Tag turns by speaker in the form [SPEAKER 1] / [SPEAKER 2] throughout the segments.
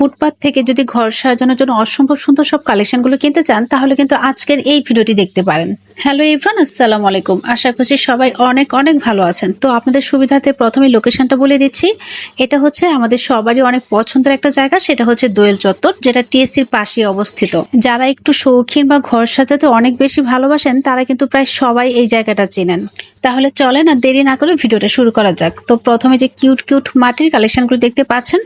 [SPEAKER 1] ফুটপাত থেকে যদি ঘর সাজানোর জন্য অসম্ভব সুন্দর সব কালেকশনগুলো কিনতে চান, তাহলে কিন্তু আজকের এই ভিডিওটি দেখতে পারেন। হ্যালো ইভরান আসসালামু আলাইকুম। আশা করছি সবাই অনেক অনেক ভালো আছেন। তো আপনাদের সুবিধাতে প্রথমে লোকেশনটা বলে দিচ্ছি। এটা হচ্ছে আমাদের সবারই অনেক পছন্দের একটা জায়গা, সেটা হচ্ছে দোয়েল চত্বর, যেটা টিএসসির পাশে অবস্থিত। যারা একটু শৌখিন বা ঘর সাজাতে অনেক বেশি ভালোবাসেন, তারা কিন্তু প্রায় সবাই এই জায়গাটা চেনেন। তাহলে চলেন আর দেরি না করে ভিডিওটা শুরু করা যাক। তো প্রথমে যে কিউট কিউট মাটির কালেকশনগুলো দেখতে পাচ্ছেন,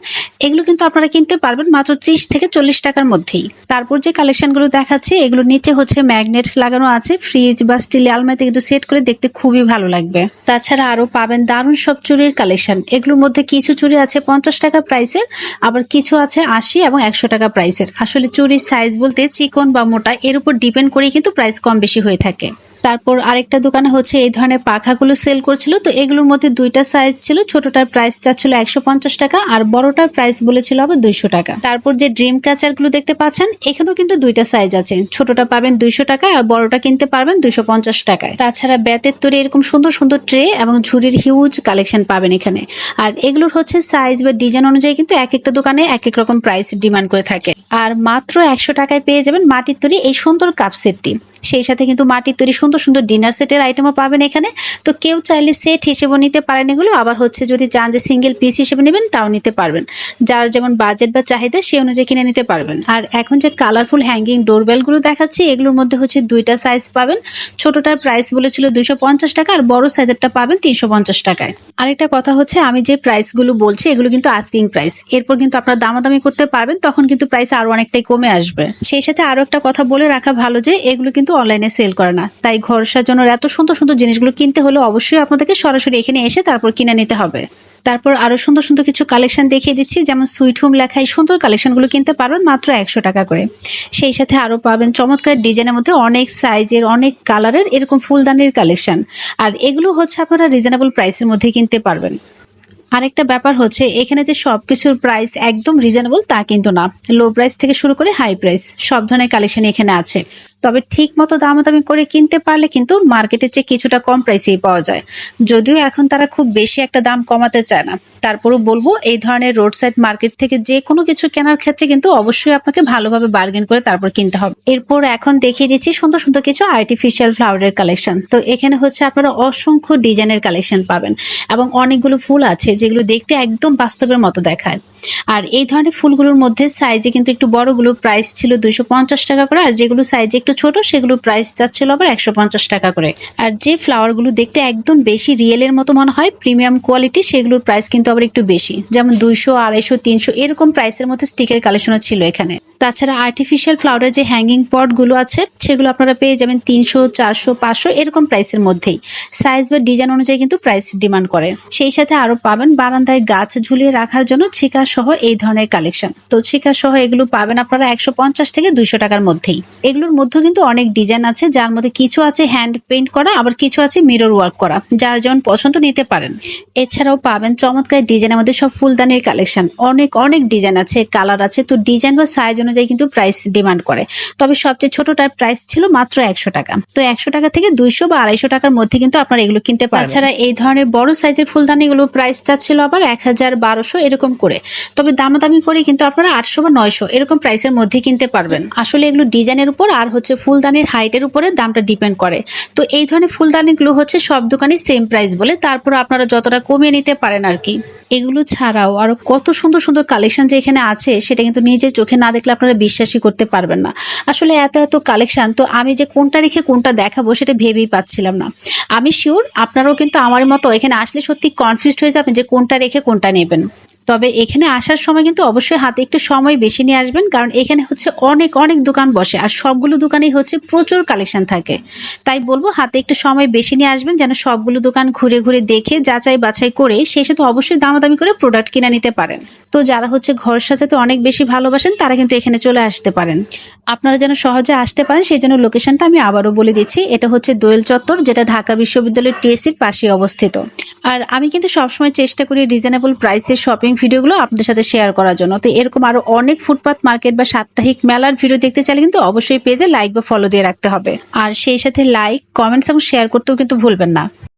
[SPEAKER 1] এগুলো কিন্তু আপনারা কিনতে পারবেন মাত্র ত্রিশ থেকে চল্লিশ টাকার মধ্যেই। তারপর যে কালেকশনগুলো দেখাচ্ছে এগুলোর নিচে হচ্ছে ম্যাগনেট লাগানো আছে ফ্রিজ বা স্টিল আলমারিতে কিন্তু সেট করে দেখতে খুবই ভালো লাগবে। তাছাড়া আরও পাবেন দারুণ সব চুরির কালেকশন এগুলোর মধ্যে কিছু চুরি আছে পঞ্চাশ টাকা প্রাইসের আবার কিছু আছে আশি এবং একশো টাকা প্রাইসের আসলে চুরির সাইজ বলতে চিকন বা মোটা, এর উপর ডিপেন্ড করেই কিন্তু প্রাইস কম বেশি হয়ে থাকে। তারপর আরেকটা দোকানে হচ্ছে এই ধরনের পাখাগুলো সেল করছিল। তো এগুলোর মধ্যে দুইটা সাইজ ছিল, ছোটটার প্রাইস চাচ্ছিল একশো টাকা আর বড়টার প্রাইস বলেছিল আবার দুইশো টাকা। তারপর যে ড্রিম ক্যাচারগুলো দেখতে পাচ্ছেন, এখানেও কিন্তু দুইটা সাইজ আছে। ছোটটা পাবেন দুইশো টাকা আর বড়টা কিনতে পারবেন দুইশো পঞ্চাশ টাকায়। তাছাড়া বেতের তৈরি এরকম সুন্দর সুন্দর ট্রে এবং ঝুড়ির হিউজ কালেকশন পাবেন এখানে। আর এগুলোর হচ্ছে সাইজ বা ডিজাইন অনুযায়ী কিন্তু এক একটা দোকানে এক এক রকম প্রাইস ডিমান্ড করে থাকে। আর মাত্র একশো টাকায় পেয়ে যাবেন মাটির তৈরি এই সুন্দর কাপ সেটটি সেই সাথে কিন্তু মাটির তৈরি সুন্দর সুন্দর ডিনার সেটের আইটেমও পাবেন এখানে। তো কেউ চাইলে সেট হিসেবেও নিতে পারেন এগুলো। আবার হচ্ছে যদি চান যে সিঙ্গেল পিস হিসেবে নেবেন, তাও নিতে পারবেন। যার যেমন বাজেট বা চাহিদা সেই অনুযায়ী কিনে নিতে পারবেন। আর এখন যে কালারফুল হ্যাঙ্গিং ডোরবেলগুলো দেখাচ্ছি, এগুলোর মধ্যে হচ্ছে দুইটা সাইজ পাবেন। ছোটটার প্রাইস বলেছিল দুইশো পঞ্চাশ টাকা, আর বড় সাইজেরটা পাবেন তিনশো পঞ্চাশ টাকায়। আরেকটা কথা হচ্ছে, আমি যে প্রাইসগুলো বলছি, এগুলো কিন্তু আস্কিং প্রাইস এরপর কিন্তু আপনারা দামাদামি করতে পারবেন, তখন কিন্তু প্রাইস আরও অনেকটাই কমে আসবে। সেই সাথে আরও একটা কথা বলে রাখা ভালো যে, এগুলো কিন্তু অনলাইনে সেল করে না। তাই ঘর সাজানোর এত সুন্দর সুন্দর জিনিসগুলো কিনতে হলে অবশ্যই আপনাদেরকে সরাসরি এখানে এসে তারপর কিনে নিতে হবে। তারপর আরও সুন্দর সুন্দর কিছু কালেকশন দেখিয়ে দিচ্ছি। যেমন সুইট হোম লেখা এই সুন্দর কালেকশনগুলো কিনতে পারবেন মাত্র একশো টাকা করে। সেই সাথে আরও পাবেন চমৎকার ডিজাইনের মধ্যে অনেক সাইজের অনেক কালারের এরকম ফুলদানির কালেকশন আর এগুলো হচ্ছে আপনারা রিজনেবল প্রাইসের মধ্যে কিনতে পারবেন। আরেকটা ব্যাপার হচ্ছে, এখানে যে সব কিছুর প্রাইস একদম রিজনেবল তা কিন্তু না। লো প্রাইস থেকে শুরু করে হাই প্রাইস সব ধরনের কালেকশন এখানে আছে। তবে ঠিক মতো দামাদামি করে কিনতে পারলে কিন্তু মার্কেটের চেয়ে কিছুটা কম প্রাইসেই পাওয়া যায়। যদিও এখন তারা খুব বেশি একটা দাম কমাতে চায় না। তারপরও বলব, এই ধরনের রোড সাইড মার্কেট থেকে যে কোনো কিছু কেনার ক্ষেত্রে কিন্তু অবশ্যই আপনাকে ভালোভাবে বার্গেন করে তারপর কিনতে হবে। এরপর এখন দেখিয়ে দিচ্ছি সুন্দর সুন্দর কিছু আর্টিফিশিয়াল ফ্লাওয়ারের কালেকশন তো এখানে হচ্ছে আপনারা অসংখ্য ডিজাইনের কালেকশন পাবেন এবং অনেকগুলো ফুল আছে যেগুলো দেখতে একদম বাস্তবের মতো দেখায়। আর এই ধরনের ফুলগুলোর মধ্যে সাইজে কিন্তু একটু বড়গুলো প্রাইস ছিল দুইশো পঞ্চাশ টাকা করে, আর যেগুলো সাইজে একটু ছোট সেগুলো প্রাইস যাচ্ছিল আবার একশো পঞ্চাশ টাকা করে। আর যে ফ্লাওয়ারগুলো দেখতে একদম বেশি রিয়েলের মতো মনে হয় প্রিমিয়াম কোয়ালিটি সেগুলোর প্রাইস কিন্তু আবার একটু বেশি। যেমন দুইশো, আড়াইশো, তিনশো, এরকম প্রাইসের মধ্যে স্টিকের কালেকশনও ছিল এখানে। তাছাড়া আর্টিফিশিয়াল ফ্লাওয়ারের যে হ্যাঙ্গিং পটগুলো আছে, সেগুলো আপনারা পেয়ে যাবেন তিনশো, চারশো, পাঁচশো, এরকম প্রাইসের মধ্যেই। সাইজ বা ডিজাইন অনুযায়ী কিন্তু প্রাইস ডিমান্ড করে। সেই সাথে আরও পাবেন বারান্দায় গাছ ঝুলিয়ে রাখার জন্য ছিকা সহ এই ধরনের কালেকশন তো ছিকা সহ এগুলো পাবেন আপনারা একশো পঞ্চাশ থেকে দুইশো টাকার মধ্যেই। এগুলোর মধ্যে কিন্তু অনেক ডিজাইন আছে, যার মধ্যে কিছু আছে হ্যান্ড পেইন্ট করা, আবার কিছু আছে মিরর ওয়ার্ক করা, যার যেমন পছন্দ নিতে পারেন। এছাড়াও পাবেন চমৎকার ডিজাইনের মধ্যে সব ফুলদানির কালেকশন অনেক অনেক ডিজাইন আছে কালার আছে, তো ডিজাইন বা সাইজ অনুযায়ী কিন্তু প্রাইস ডিমান্ড করে। তবে সবচেয়ে ছোটটার প্রাইস ছিল মাত্র একশো টাকা। তো একশো টাকা থেকে দুইশো বা আড়াইশো টাকার মধ্যে কিন্তু আপনারা এগুলো কিনতে পারেন তাছাড়া এই ধরনের বড় সাইজের ফুলদানিগুলো প্রাইস চাচ্ছিল আবার এক হাজার বারোশো এরকম করে। তবে দামাদামি করে কিন্তু আপনারা আটশো বা নয়শো এরকম প্রাইসের মধ্যে কিনতে পারবেন। আসলে এগুলো ডিজাইনের উপর আর হচ্ছে ফুলদানির হাইটের উপরে দামটা ডিপেন্ড করে। তো এই ধরনের ফুলদানিগুলো হচ্ছে সব দোকানে সেম প্রাইস বলে, তারপর আপনারা যতটা কমিয়ে নিতে পারেন আর কি। এগুলো ছাড়াও আরও কত সুন্দর সুন্দর কালেকশন যে এখানে আছে, সেটা কিন্তু নিজের চোখে না দেখলে আপনারা বিশ্বাসই করতে পারবেন না। আসলে এত এত কালেকশন তো আমি যে কোনটা রেখে কোনটা দেখাবো সেটা ভেবেই পাচ্ছিলাম না। আমি শিওর আপনারাও কিন্তু আমার মতো এখানে আসলে সত্যি কনফিউজ হয়ে যাবেন যে কোনটা রেখে কোনটা নেবেন। তবে এখানে আসার সময় কিন্তু অবশ্যই হাতে একটু সময় বেশি নিয়ে আসবেন, কারণ এখানে হচ্ছে অনেক অনেক দোকান বসে আর সবগুলো দোকানেই হচ্ছে প্রচুর কালেকশন থাকে। তাই বলব হাতে একটু সময় বেশি নিয়ে আসবেন যেন সবগুলো দোকান ঘুরে ঘুরে দেখে, যাচাই বাছাই করে সেই সাথে অবশ্যই দামাদামি করে প্রোডাক্ট কিনে নিতে পারেন। তো যারা হচ্ছে ঘর সাজাতে অনেক বেশি ভালোবাসেন, তারা কিন্তু এখানে চলে আসতে পারেন। আপনারা যেন সহজে আসতে পারেন, সেই জন্য লোকেশনটা আমি আবারও বলে দিচ্ছি। এটা হচ্ছে দোয়েল চত্বর, যেটা ঢাকা বিশ্ববিদ্যালয়ের টিএসির পাশে অবস্থিত। আর আমি কিন্তু সবসময় চেষ্টা করি রিজনেবল প্রাইসের শপিং ভিডিওগুলো আপনাদের সাথে শেয়ার করার জন্য। তো এরকম আরও অনেক ফুটপাথ মার্কেট বা সাপ্তাহিক মেলার ভিডিও দেখতে চাইলে কিন্তু অবশ্যই পেজে লাইক বা ফলো দিয়ে রাখতে হবে। আর সেই সাথে লাইক কমেন্টস এবং শেয়ার করতেও কিন্তু ভুলবেন না।